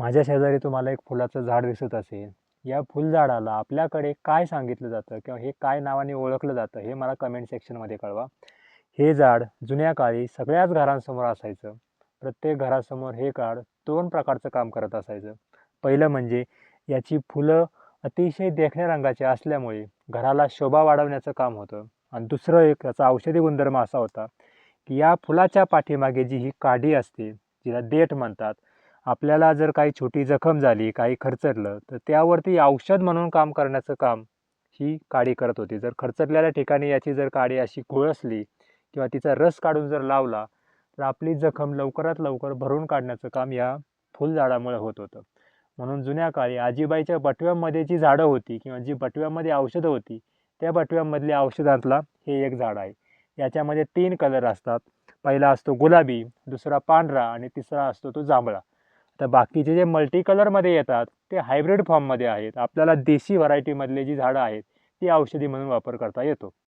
माझ्या शेजारी तुम्हाला एक फुलाचं झाड दिसत असेल. या फुलझाडाला आपल्याकडे काय सांगितलं जातं किंवा हे काय नावाने ओळखलं जातं हे मला कमेंट सेक्शनमध्ये कळवा. हे झाड जुन्या काळी सगळ्याच घरांसमोर असायचं. प्रत्येक घरासमोर हे काळ दोन प्रकारचं काम करत असायचं. पहिलं म्हणजे याची फुलं अतिशय देखण्या रंगाची असल्यामुळे घराला शोभा वाढवण्याचं काम होतं. आणि दुसरं एक याचा औषधी गुणधर्म असा होता की या फुलाच्या पाठीमागे जी ही काडी असते जिला देठ म्हणतात आपल्याला जर काही छोटी जखम झाली काही खरचटलं तर त्यावरती औषध म्हणून काम करण्याचं काम ही काडी करत होती. जर खरचटलेल्या ठिकाणी याची जर काडी अशी कोळसली किंवा तिचा रस काढून जर लावला तर आपली जखम लवकरात लवकर भरून काढण्याचं काम या फुलझाडामुळे होत होतं. म्हणून जुन्या काळी आजीबाईच्या बटव्यांमध्ये जी झाडं होती किंवा जी बटव्यांमध्ये औषधं होती त्या बटव्यांमधल्या औषधांतला हे एक झाड आहे. याच्यामध्ये तीन कलर असतात. पहिला असतो गुलाबी दुसरा पांढरा आणि तिसरा असतो तो जांभळा. तर बाकीचे जे मल्टी कलरमध्ये येतात ते हायब्रिड फॉर्ममध्ये आहेत. आपल्याला देशी व्हरायटीमधले जी झाडं आहेत ती औषधी म्हणून वापर करता येतो.